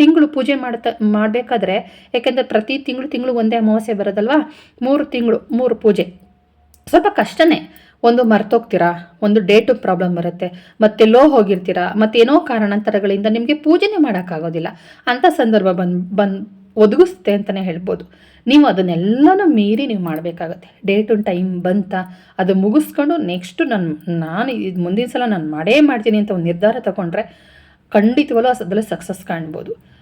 ತಿಂಗಳು ಪೂಜೆ ಮಾಡ್ತಾ, ಮಾಡಬೇಕಾದ್ರೆ, ಯಾಕೆಂದರೆ ಪ್ರತಿ ತಿಂಗಳು ತಿಂಗಳು ಒಂದೇ ಅಮಾವಾಸ್ಯೆ ಬರೋದಲ್ವಾ? ಮೂರು ತಿಂಗಳು, ಮೂರು ಪೂಜೆ. ಸ್ವಲ್ಪ ಕಷ್ಟನೇ. ಒಂದು ಮರ್ತೋಗ್ತೀರಾ? ಒಂದು ಡೇಟು ಪ್ರಾಬ್ಲಮ್ ಬರುತ್ತೆ. ಮತ್ತೆ ಲೋ ಹೋಗಿರ್ತೀರಾ? ಮತ್ತೇನೋ ಕಾರಣಾಂತರಗಳಿಂದ ನಿಮಗೆ ಪೂಜೆನೇ ಮಾಡೋಕ್ಕಾಗೋದಿಲ್ಲ. ಅಂಥ ಸಂದರ್ಭ ಬಂದು ಬಂದು ಒದಗಿಸುತ್ತೆ ಅಂತಲೇ ಹೇಳ್ಬೋದು. ನೀವು ಅದನ್ನೆಲ್ಲನೂ ಮೀರಿ ನೀವು ಮಾಡಬೇಕಾಗತ್ತೆ. ಡೇಟು ಟೈಮ್ ಬಂತ, ಅದು ಮುಗಿಸ್ಕೊಂಡು ನೆಕ್ಸ್ಟು ನಾನು ನಾನು ಇದು ಮುಂದಿನ ಸಲ ನಾನು ಮಾಡೇ ಮಾಡ್ತೀನಿ ಅಂತ ಒಂದು ನಿರ್ಧಾರ ತಗೊಂಡ್ರೆ ಖಂಡಿತವಲ್ಲೂ ಅದರಲ್ಲಿ ಸಕ್ಸಸ್ ಕಾಣ್ಬೋದು.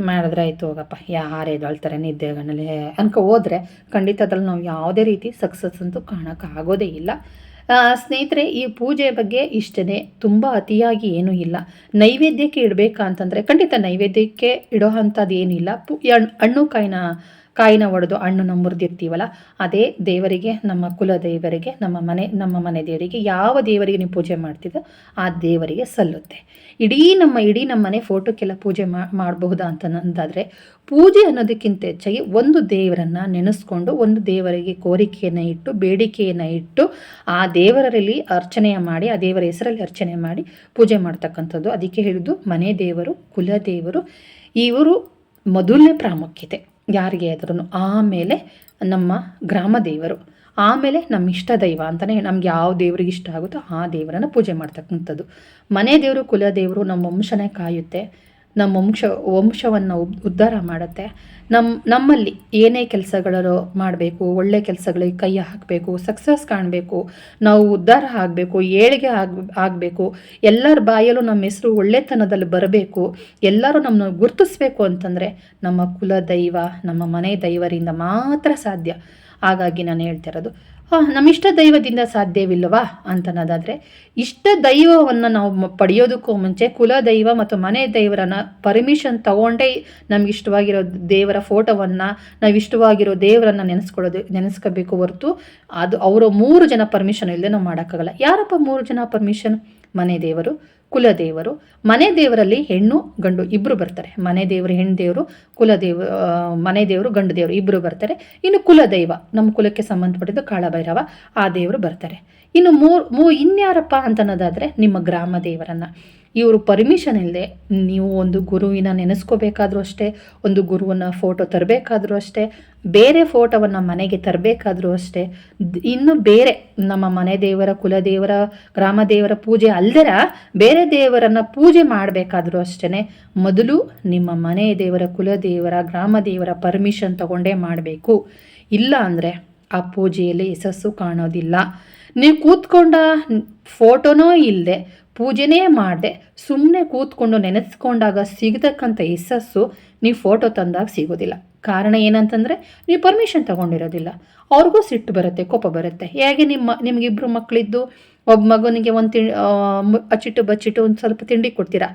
ಮಾಡಿದ್ರೆ ಆಯ್ತು ಹೋಗಪ್ಪ. ಯಾರು ಎದ್ದೇಳ್ತಾರೆ ನಿದ್ದೆಗಣ್ಣಲ್ಲಿ. ಅನ್ಕೊ, ಹೋದ್ರೆ ಖಂಡಿತ ಅದ್ರಲ್ಲಿ ನಾವು ಯಾವುದೇ ರೀತಿ ಸಕ್ಸಸ್ ಅಂತೂ ಕಾಣೋಕ್ಕಾಗೋದೇ ಇಲ್ಲ. ಸ್ನೇಹಿತರೆ, ಈ ಪೂಜೆ ಬಗ್ಗೆ ಇಷ್ಟೇ ತುಂಬ ಅತಿಯಾಗಿ ಏನೂ ಇಲ್ಲ. ನೈವೇದ್ಯಕ್ಕೆ ಇಡಬೇಕಾ ಅಂತಂದರೆ, ಖಂಡಿತ ನೈವೇದ್ಯಕ್ಕೆ ಇಡೋ ಅಂಥದ್ದು ಏನಿಲ್ಲ. ಪು ಹಣ್- ಹಣ್ಣು ಕಾಯಿನ ಕಾಯಿನ ಒಡೆದು ಹಣ್ಣನ್ನು ಮುರಿದಿರ್ತೀವಲ್ಲ ಅದೇ ದೇವರಿಗೆ, ನಮ್ಮ ಕುಲ ದೇವರಿಗೆ ನಮ್ಮ ಮನೆ ನಮ್ಮ ಮನೆ ದೇವರಿಗೆ ಯಾವ ದೇವರಿಗೆ ನೀವು ಪೂಜೆ ಮಾಡ್ತಿದ್ದೋ ಆ ದೇವರಿಗೆ ಸಲ್ಲುತ್ತೆ. ಇಡೀ ನಮ್ಮ ಇಡೀ ನಮ್ಮ ಮನೆ ಫೋಟೋಕ್ಕೆಲ್ಲ ಪೂಜೆ ಮಾಡಬಹುದಾ ಅಂತ ಅಂದಾದರೆ, ಪೂಜೆ ಅನ್ನೋದಕ್ಕಿಂತ ಹೆಚ್ಚಾಗಿ ಒಂದು ದೇವರನ್ನು ನೆನೆಸ್ಕೊಂಡು ಒಂದು ದೇವರಿಗೆ ಕೋರಿಕೆಯನ್ನು ಇಟ್ಟು, ಬೇಡಿಕೆಯನ್ನು ಇಟ್ಟು, ಆ ದೇವರಲ್ಲಿ ಅರ್ಚನೆ ಮಾಡಿ, ಆ ದೇವರ ಹೆಸರಲ್ಲಿ ಅರ್ಚನೆ ಮಾಡಿ ಪೂಜೆ ಮಾಡ್ತಕ್ಕಂಥದ್ದು. ಅದಕ್ಕೆ ಹೇಳಿದ್ದು ಮನೆ ದೇವರು, ಕುಲ ದೇವರು, ಇವರು ಮೊದಲನೇ ಪ್ರಾಮುಖ್ಯತೆ. ಯಾರಿಗೆ ಆದ್ರೂ ಆಮೇಲೆ ನಮ್ಮ ಗ್ರಾಮ ದೇವರು. ಆಮೇಲೆ ನಮ್ಮ ಇಷ್ಟ ದೈವ ಅಂತಲೇ ನಮ್ಗೆ ಯಾವ ದೇವ್ರಿಗೆ ಇಷ್ಟ ಆಗುತ್ತೋ ಆ ದೇವರನ್ನು ಪೂಜೆ ಮಾಡ್ತಕ್ಕಂಥದ್ದು. ಮನೆ ದೇವರು, ಕುಲ ದೇವರು ನಮ್ಮ ವಂಶನೇ ಕಾಯುತ್ತೆ. ನಮ್ಮ ವಂಶ, ವಂಶವನ್ನು ಉದ್- ಉದ್ಧಾರ ಮಾಡುತ್ತೆ. ನಮ್ಮ ನಮ್ಮಲ್ಲಿ ಏನೇ ಕೆಲಸಗಳು ಮಾಡಬೇಕು, ಒಳ್ಳೆ ಕೆಲಸಗಳಿಗೆ ಕೈ ಹಾಕಬೇಕು ಸಕ್ಸಸ್ ಕಾಣಬೇಕು, ನಾವು ಉದ್ಧಾರ ಆಗಬೇಕು, ಏಳಿಗೆ ಆಗ, ಆಗಬೇಕು, ಎಲ್ಲರ ಬಾಯಲ್ಲೂ ನಮ್ಮ ಹೆಸರು ಒಳ್ಳೆತನದಲ್ಲಿ ಬರಬೇಕು, ಎಲ್ಲರೂ ನಮ್ಮನ್ನು ಗುರುತಿಸ್ಬೇಕು ಅಂತಂದರೆ ನಮ್ಮ ಕುಲ ದೈವ ನಮ್ಮ ಮನೆ ದೈವರಿಂದ ಮಾತ್ರ ಸಾಧ್ಯ. ಹಾಗಾಗಿ ನಾನು ಹೇಳ್ತಾ ಇರೋದು ಆ, ನಮ್ಮ ಇಷ್ಟ ದೈವದಿಂದ ಸಾಧ್ಯವಿಲ್ಲವಾ? ಅಂತನ್ನೋದಾದರೆ ಇಷ್ಟ ದೈವವನ್ನು ನಾವು ಪಡೆಯೋದಕ್ಕೂ ಮುಂಚೆ ಕುಲ ದೈವ ಮತ್ತು ಮನೆ ದೈವರನ್ನ ಪರ್ಮಿಷನ್ ತಗೊಂಡೇ ನಮ್ಗೆ ಇಷ್ಟವಾಗಿರೋ ದೇವರ ಫೋಟೋವನ್ನು ನಾವು ಇಷ್ಟವಾಗಿರೋ ದೇವರನ್ನ ನೆನೆಸ್ಕೊಳ್ಳೋದು ನೆನೆಸ್ಕೋಬೇಕು ಹೊರತು ಅದು ಅವರ ಮೂರು ಜನ ಪರ್ಮಿಷನ್ ಇಲ್ಲದೆ ನಾವು ಮಾಡೋಕ್ಕಾಗಲ್ಲ. ಯಾರಪ್ಪ ಮೂರು ಜನ ಪರ್ಮಿಷನ್ ಮನೆ ದೇವರು ಕುಲದೇವರು ಮನೆ ದೇವರಲ್ಲಿ ಹೆಣ್ಣು, ಗಂಡು ಇಬ್ಬರು ಬರ್ತಾರೆ. ಮನೆ ದೇವರು, ಹೆಣ್ಣು ದೇವರು ಕುಲದೇವ ಮನೆ ದೇವರು, ಗಂಡು ದೇವರು ಇಬ್ಬರು ಬರ್ತಾರೆ. ಇನ್ನು ಕುಲದೈವ ನಮ್ಮ ಕುಲಕ್ಕೆ ಸಂಬಂಧಪಟ್ಟಿದ್ದು ಕಾಳಭೈರವ, ಆ ದೇವರು ಬರ್ತಾರೆ. ಇನ್ನು ಮೂರು, ಮೂ, ಇನ್ಯಾರಪ್ಪ ಅಂತ ಅನ್ನೋದಾದರೆ ನಿಮ್ಮ ಗ್ರಾಮ ದೇವರನ್ನು. ಇವರು ಪರ್ಮಿಷನ್ ಇಲ್ಲದೆ ನೀವು ಒಂದು ಗುರುವಿನ ನೆನೆಸ್ಕೋಬೇಕಾದ್ರೂ ಅಷ್ಟೇ, ಒಂದು ಗುರುವನ್ನ ಫೋಟೋ ತರಬೇಕಾದ್ರೂ ಅಷ್ಟೇ, ಬೇರೆ ಫೋಟೋವನ್ನು ಮನೆಗೆ ತರಬೇಕಾದ್ರೂ ಅಷ್ಟೇ ಇನ್ನು ಬೇರೆ ನಮ್ಮ ಮನೆ ದೇವರ ಕುಲದೇವರ ಗ್ರಾಮ ದೇವರ ಪೂಜೆ ಅಲ್ದರ ಬೇರೆ ದೇವರನ್ನ ಪೂಜೆ ಮಾಡಬೇಕಾದ್ರೂ ಅಷ್ಟೇ ಮೊದಲು ನಿಮ್ಮ ಮನೆ ದೇವರ ಕುಲದೇವರ ಗ್ರಾಮ ದೇವರ ಪರ್ಮಿಷನ್ ತಗೊಂಡೇ ಮಾಡಬೇಕು. ಇಲ್ಲ ಅಂದರೆ ಆ ಪೂಜೆಯಲ್ಲಿ ಯಶಸ್ಸು ಕಾಣೋದಿಲ್ಲ. ನೀವು ಕೂತ್ಕೊಂಡ ಫೋಟೋನೋ ಇಲ್ಲದೆ ಪೂಜೆನೇ ಮಾಡಿದೆ. ಸುಮ್ಮನೆ ಕೂತ್ಕೊಂಡು ನೆನೆಸ್ಕೊಂಡಾಗ ಸಿಗತಕ್ಕಂಥ ಯಶಸ್ಸು ನೀವು ಫೋಟೋ ತಂದಾಗ ಸಿಗೋದಿಲ್ಲ. ಕಾರಣ ಏನಂತಂದರೆ, ನೀವು ಪರ್ಮಿಷನ್ ತಗೊಂಡಿರೋದಿಲ್ಲ. ಅವ್ರಿಗೂ ಸಿಟ್ಟು ಬರುತ್ತೆ, ಕೋಪ ಬರುತ್ತೆ. ಹೇಗೆ ನಿಮ್ಮ ನಿಮಗಿಬ್ಬರು ಮಕ್ಕಳಿದ್ದು ಒಬ್ಬ ಮಗನಿಗೆ ಒಂದು ತಿಂಡಿ ಅಚ್ಚಿಟ್ಟು ಬಚ್ಚಿಟ್ಟು ಒಂದು ಸ್ವಲ್ಪ ತಿಂಡಿ ಕೊಡ್ತೀರಾ?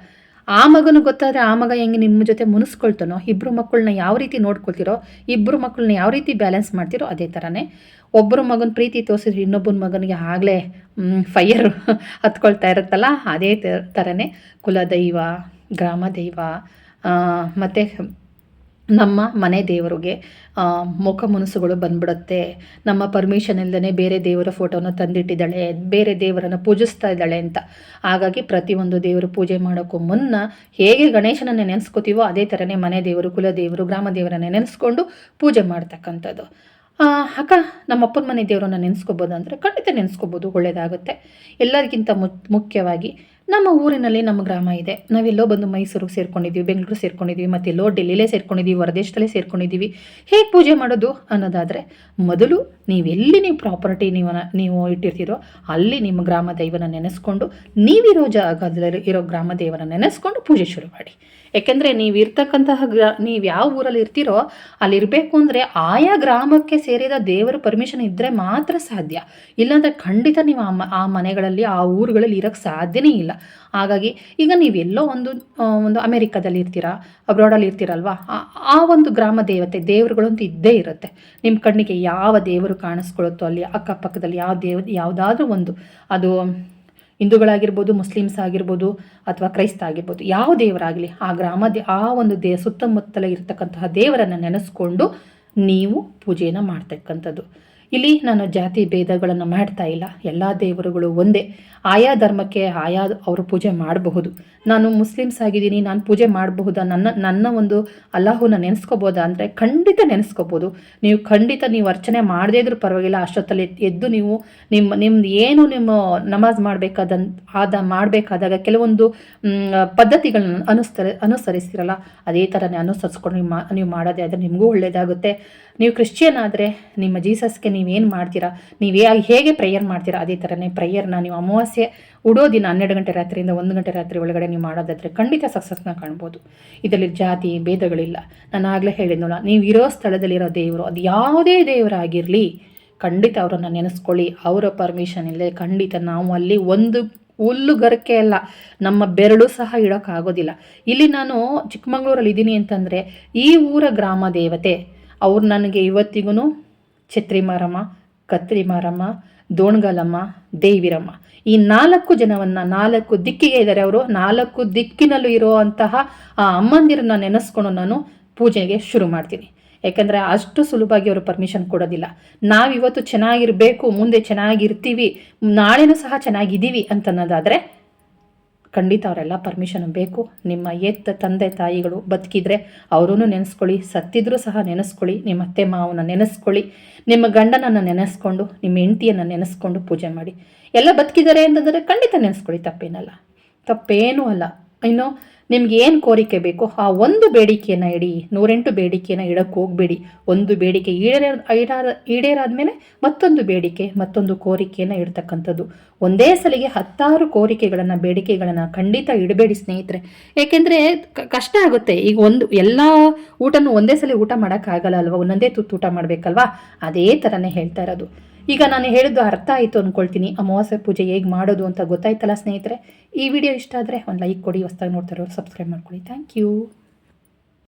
ಆ ಮಗನಿಗೆ ಗೊತ್ತಾದರೆ ಆ ಮಗ ಹೆಂಗೆ ನಿಮ್ಮ ಜೊತೆ ಮುನಿಸ್ಕೊಳ್ತಾನೋ ಇಬ್ಬರು ಮಕ್ಕಳನ್ನ ಯಾವ ರೀತಿ ನೋಡ್ಕೊಳ್ತೀರೋ ಇಬ್ಬರು ಮಕ್ಕಳನ್ನ ಯಾವ ರೀತಿ ಬ್ಯಾಲೆನ್ಸ್ ಮಾಡ್ತೀರೋ ಅದೇ ಥರನೇ ಒಬ್ಬರು ಮಗನ ಪ್ರೀತಿ ತೋರಿಸಿದ್ರೆ ಇನ್ನೊಬ್ಬನ ಮಗನಿಗೆ ಆಗಲೇ ಫೈಯರ್ ಹತ್ಕೊಳ್ತಾ ಇರುತ್ತಲ್ಲ, ಅದೇ ಥರನೇ ಕುಲದೈವ ಗ್ರಾಮ ದೈವ ಮತ್ತು ನಮ್ಮ ಮನೆ ದೇವರಿಗೆ ಮುಖ ಮುನಸುಗಳು ಬಂದ್ಬಿಡುತ್ತೆ. ನಮ್ಮ ಪರ್ಮಿಷನ್ ಇಲ್ಲದೇ ಬೇರೆ ದೇವರ ಫೋಟೋನ ತಂದಿಟ್ಟಿದ್ದಾಳೆ, ಬೇರೆ ದೇವರನ್ನು ಪೂಜಿಸ್ತಾ ಇದ್ದಾಳೆ ಅಂತ. ಹಾಗಾಗಿ ಪ್ರತಿಯೊಂದು ದೇವರು ಪೂಜೆ ಮಾಡೋಕ್ಕೂ ಮುನ್ನ ಹೇಗೆ ಗಣೇಶನನ್ನು ನೆನೆಸ್ಕೋತೀವೋ ಅದೇ ಥರನೇ ಮನೆ ದೇವರು ಕುಲದೇವರು ಗ್ರಾಮ ದೇವರನ್ನ ನೆನೆಸ್ಕೊಂಡು ಪೂಜೆ ಮಾಡ್ತಕ್ಕಂಥದ್ದು. ಅಕ್ಕ ನಮ್ಮ ಅಪ್ಪನ ಮನೆ ದೇವರನ್ನ ನೆನೆಸ್ಕೋಬೋದು ಅಂದರೆ ಖಂಡಿತ ನೆನೆಸ್ಕೋಬೋದು ಒಳ್ಳೆಯದಾಗುತ್ತೆ ಎಲ್ಲರಿಗಿಂತ ಮುಖ್ಯವಾಗಿ ನಮ್ಮ ಊರಿನಲ್ಲಿ ನಮ್ಮ ಗ್ರಾಮ ಇದೆ. ನಾವೆಲ್ಲೋ ಬಂದು ಮೈಸೂರಿಗೆ ಸೇರ್ಕೊಂಡಿದ್ದೀವಿ ಬೆಂಗಳೂರು ಸೇರ್ಕೊಂಡಿದ್ದೀವಿ ಮತ್ತು ಎಲ್ಲೋ ಡೆಲ್ಲಿಲೇ ಸೇರ್ಕೊಂಡಿದ್ದೀವಿ ಹೊರದೇಶದಲ್ಲೇ ಸೇರ್ಕೊಂಡಿದ್ದೀವಿ ಹೇಗೆ ಪೂಜೆ ಮಾಡೋದು ಅನ್ನೋದಾದರೆ ಮೊದಲು ನೀವೆಲ್ಲಿ ನೀವು ಪ್ರಾಪರ್ಟಿ ನೀವು ನೀವು ಇಟ್ಟಿರ್ತೀರೋ ಅಲ್ಲಿ ನಿಮ್ಮ ಗ್ರಾಮ ದೈವನ ನೆನೆಸ್ಕೊಂಡು ನೀವಿರೋ ಜಾಗದಲ್ಲಿ ಇರೋ ಗ್ರಾಮ ದೇವನ ನೆನೆಸ್ಕೊಂಡು ಪೂಜೆ ಶುರು ಮಾಡಿ. ಯಾಕೆಂದರೆ ನೀವು ಇರ್ತಕ್ಕಂತಹ ಗ್ರ ನೀವು ಯಾವ ಊರಲ್ಲಿ ಇರ್ತೀರೋ ಅಲ್ಲಿ ಇರಬೇಕು ಅಂದರೆ ಆಯಾ ಗ್ರಾಮಕ್ಕೆ ಸೇರಿದ ದೇವರ ಪರ್ಮಿಷನ್ ಇದ್ದರೆ ಮಾತ್ರ ಸಾಧ್ಯ. ಇಲ್ಲಾಂದರೆ ಖಂಡಿತ ನೀವು ಆ ಆ ಮನೆಗಳಲ್ಲಿ, ಆ ಊರುಗಳಲ್ಲಿ ಇರೋಕ್ಕೆ ಸಾಧ್ಯನೇ ಇಲ್ಲ. ಹಾಗಾಗಿ ಈಗ ನೀವೆಲ್ಲೋ ಒಂದು ಒಂದು ಅಮೆರಿಕದಲ್ಲಿ ಇರ್ತೀರಾ, ಅಬ್ರಾಡಲ್ಲಿ ಇರ್ತೀರಲ್ವಾ, ಆ- ಆ ಒಂದು ಗ್ರಾಮ ದೇವತೆ ದೇವರುಗಳಂತೂ ಇದ್ದೇ ಇರುತ್ತೆ. ನಿಮ್ಮ ಕಣ್ಣಿಗೆ ಯಾವ ದೇವರು ಕಾಣಿಸ್ಕೊಳ್ಳುತ್ತೋ ಅಲ್ಲಿ, ಅಕ್ಕಪಕ್ಕದಲ್ಲಿ ಯಾವ ದೇವ, ಯಾವುದಾದ್ರೂ ಒಂದು, ಅದು ಹಿಂದೂಗಳಾಗಿರ್ಬೋದು, ಮುಸ್ಲಿಮ್ಸ್ ಆಗಿರ್ಬೋದು ಅಥವಾ ಕ್ರೈಸ್ತ ಆಗಿರ್ಬೋದು, ಯಾವ ದೇವರಾಗಲಿ, ಆ ಗ್ರಾಮ ಆ ಒಂದು ದೇ, ಸುತ್ತಮುತ್ತಲ ಇರತಕ್ಕಂತಹ ದೇವರನ್ನು ನೆನೆಸ್ಕೊಂಡು ನೀವು ಪೂಜೆಯನ್ನು ಮಾಡ್ತಕ್ಕಂಥದ್ದು. ಇಲ್ಲಿ ನಾನು ಜಾತಿ ಭೇದಗಳನ್ನು ಮಾಡ್ತಾ ಇಲ್ಲ. ಎಲ್ಲ ದೇವರುಗಳು ಒಂದೇ. ಆಯಾ ಧರ್ಮಕ್ಕೆ ಆಯಾ ಅವರು ಪೂಜೆ ಮಾಡಬಹುದು. ನಾನು ಮುಸ್ಲಿಮ್ಸ್ ಆಗಿದ್ದೀನಿ, ನಾನು ಪೂಜೆ ಮಾಡಬಹುದಾ? ನನ್ನ ನನ್ನ ಒಂದು ಅಲ್ಲಾಹುನ ನೆನೆಸ್ಕೋಬೋದಾ ಅಂದರೆ ಖಂಡಿತ ನೆನೆಸ್ಕೋಬೋದು. ನೀವು ಖಂಡಿತ ನೀವು ಅರ್ಚನೆ ಮಾಡದೇ ಇದ್ರೂ ಪರವಾಗಿಲ್ಲ. ಅಷ್ಟೊತ್ತಲ್ಲಿ ಎದ್- ಎದ್ದು ನೀವು ನಿಮ್ಮ, ನಿಮ್ದು ಏನು ನಿಮ್ಮ ನಮಾಜ್ ಮಾಡಬೇಕಾದ ಆದ ಮಾಡಬೇಕಾದಾಗ ಕೆಲವೊಂದು ಪದ್ಧತಿಗಳನ್ನ ಅನುಸರಿ ಅನುಸರಿಸ್ತಿರಲ್ಲ ಅದೇ ಥರನೇ ಅನುಸರಿಸ್ಕೊಂಡು ನೀವು ಮಾ, ನೀವು ಮಾಡೋದೇ ಆದರೆ ನಿಮಗೂ ಒಳ್ಳೆಯದಾಗುತ್ತೆ ನೀವು ಕ್ರಿಶ್ಚಿಯನ್ ಆದರೆ ನಿಮ್ಮ ಜೀಸಸ್ಗೆ ನೀವೇನು ಮಾಡ್ತೀರಾ? ನೀವು ಹೇಗೆ ಪ್ರೇಯರ್ ಮಾಡ್ತೀರಾ? ಅದೇ ಥರನೇ ಪ್ರೇಯರ್ನ ನೀವು ಅಮಾವಾಸ್ಯೆ ಉಡೋ ದಿನ ಹನ್ನೆರಡು ಗಂಟೆ ರಾತ್ರಿಯಿಂದ ಒಂದು ಗಂಟೆ ರಾತ್ರಿ ಒಳಗಡೆ ನೀವು ಮಾಡೋದಾದರೆ ಖಂಡಿತ ಸಕ್ಸಸ್ನ ಕಾಣ್ಬೋದು. ಇದರಲ್ಲಿ ಜಾತಿ ಭೇದಗಳಿಲ್ಲ. ನಾನು ಆಗಲೇ ಹೇಳಿದ್ನಲ್ಲ, ನೀವು ಇರೋ ಸ್ಥಳದಲ್ಲಿರೋ ದೇವರು, ಅದು ಯಾವುದೇ ದೇವರಾಗಿರಲಿ, ಖಂಡಿತ ಅವರನ್ನು ನೆನೆಸ್ಕೊಳ್ಳಿ. ಅವರ ಪರ್ಮಿಷನ್ ಇಲ್ಲದೆ ಖಂಡಿತ ನಾವು ಅಲ್ಲಿ ಒಂದು ಹುಲ್ಲುಗರಕೆ ಅಲ್ಲ, ನಮ್ಮ ಬೆರಳು ಸಹ ಇಡೋಕ್ಕಾಗೋದಿಲ್ಲ. ಇಲ್ಲಿ ನಾನು ಚಿಕ್ಕಮಂಗ್ಳೂರಲ್ಲಿ ಇದ್ದೀನಿ ಅಂತಂದರೆ, ಈ ಊರ ಗ್ರಾಮ ದೇವತೆ, ಅವ್ರು ನನಗೆ ಇವತ್ತಿಗೂ ಛತ್ರಿ ಮಾರಮ್ಮ ಕತ್ರಿ ಮಾರಮ್ಮ ದೋಣಗಾಲಮ್ಮ, ದೇವಿರಮ್ಮ. ಈ ನಾಲ್ಕು ಜನವನ್ನು ನಾಲ್ಕು ದಿಕ್ಕಿಗೆ ಇದ್ದಾರೆ ಅವರು. ನಾಲ್ಕು ದಿಕ್ಕಿನಲ್ಲೂ ಇರುವಂತಹ ಆ ಅಮ್ಮಂದಿರನ್ನ ನೆನೆಸ್ಕೊಂಡು ನಾನು ಪೂಜೆಗೆ ಶುರು ಮಾಡ್ತೀನಿ. ಯಾಕಂದರೆ ಅಷ್ಟು ಸುಲಭವಾಗಿ ಅವರು ಪರ್ಮಿಷನ್ ಕೊಡೋದಿಲ್ಲ. ನಾವಿವತ್ತು ಚೆನ್ನಾಗಿರಬೇಕು, ಮುಂದೆ ಚೆನ್ನಾಗಿರ್ತೀವಿ, ನಾಳೆನೂ ಸಹ ಚೆನ್ನಾಗಿದ್ದೀವಿ ಅಂತನ್ನೋದಾದರೆ ಖಂಡಿತ ಅವರೆಲ್ಲ ಪರ್ಮಿಷನ್ ಬೇಕು. ನಿಮ್ಮ ಎತ್ತ ತಂದೆ, ತಾಯಿಗಳು ಬದುಕಿದ್ರೆ ಅವರೂ ನೆನೆಸ್ಕೊಳ್ಳಿ. ಸತ್ತಿದ್ರೂ ಸಹ ನೆನೆಸ್ಕೊಳ್ಳಿ. ನಿಮ್ಮ ಅತ್ತೆ ಮಾವನ ನೆನೆಸ್ಕೊಳ್ಳಿ. ನಿಮ್ಮ ಗಂಡನನ್ನು ನೆನೆಸ್ಕೊಂಡು, ನಿಮ್ಮ ಹೆಂಡತಿಯನ್ನು ನೆನೆಸ್ಕೊಂಡು ಪೂಜೆ ಮಾಡಿ. ಎಲ್ಲ ಬದುಕಿದ್ದಾರೆ ಅಂತಂದರೆ ಖಂಡಿತ ನೆನೆಸ್ಕೊಳ್ಳಿ. ತಪ್ಪೇನಲ್ಲ. ತಪ್ಪೇನೂ ಅಲ್ಲ. ಇನ್ನು ನಿಮ್ಗೆ ಏನು ಕೋರಿಕೆ ಬೇಕೋ ಆ ಒಂದು ಬೇಡಿಕೆಯನ್ನು ಇಡಿ, ನೂರೆಂಟು ಬೇಡಿಕೆಯನ್ನು ಇಡಕ್ಕೆ ಹೋಗಬೇಡಿ. ಒಂದು ಬೇಡಿಕೆ ಈಡೇರ, ಈಡಾರ, ಈಡೇರಾದ್ಮೇಲೆ ಮತ್ತೊಂದು ಬೇಡಿಕೆ, ಮತ್ತೊಂದು ಕೋರಿಕೆಯನ್ನು ಇಡ್ತಕ್ಕಂಥದ್ದು. ಒಂದೇ ಸಲಿಗೆ ಹತ್ತಾರು ಕೋರಿಕೆಗಳನ್ನು, ಬೇಡಿಕೆಗಳನ್ನು ಖಂಡಿತ ಇಡಬೇಡಿ ಸ್ನೇಹಿತರೆ. ಏಕೆಂದರೆ ಕಷ್ಟ ಆಗುತ್ತೆ. ಈಗ ಒಂದು, ಎಲ್ಲ ಊಟನೂ ಒಂದೇ ಸಲ ಊಟ ಮಾಡೋಕ್ಕಾಗಲ್ಲ ಅಲ್ವಾ? ಒಂದೊಂದೇ ತುತ್ತು ಊಟ ಮಾಡಬೇಕಲ್ವಾ? ಅದೇ ಥರನೇ ಹೇಳ್ತಾ ಇರೋದು. ಈಗ ನಾನು ಹೇಳಿದ್ದು ಅರ್ಥ ಆಯಿತು ಅಂದ್ಕೊಳ್ತೀನಿ ಅಮಾವಾಸ್ಯೆ ಪೂಜೆ ಹೇಗೆ ಮಾಡೋದು ಅಂತ ಗೊತ್ತಾಯ್ತಲ್ಲ ಸ್ನೇಹಿತರೆ? ಈ ವಿಡಿಯೋ ಇಷ್ಟ ಆದರೆ ಒಂದು ಲೈಕ್ ಕೊಡಿ, ಹೊಸ್ದಾಗಿ ನೋಡ್ತಾರೋ ಸಬ್ಸ್ಕ್ರೈಬ್ ಮಾಡ್ಕೊಳ್ಳಿ. Thank you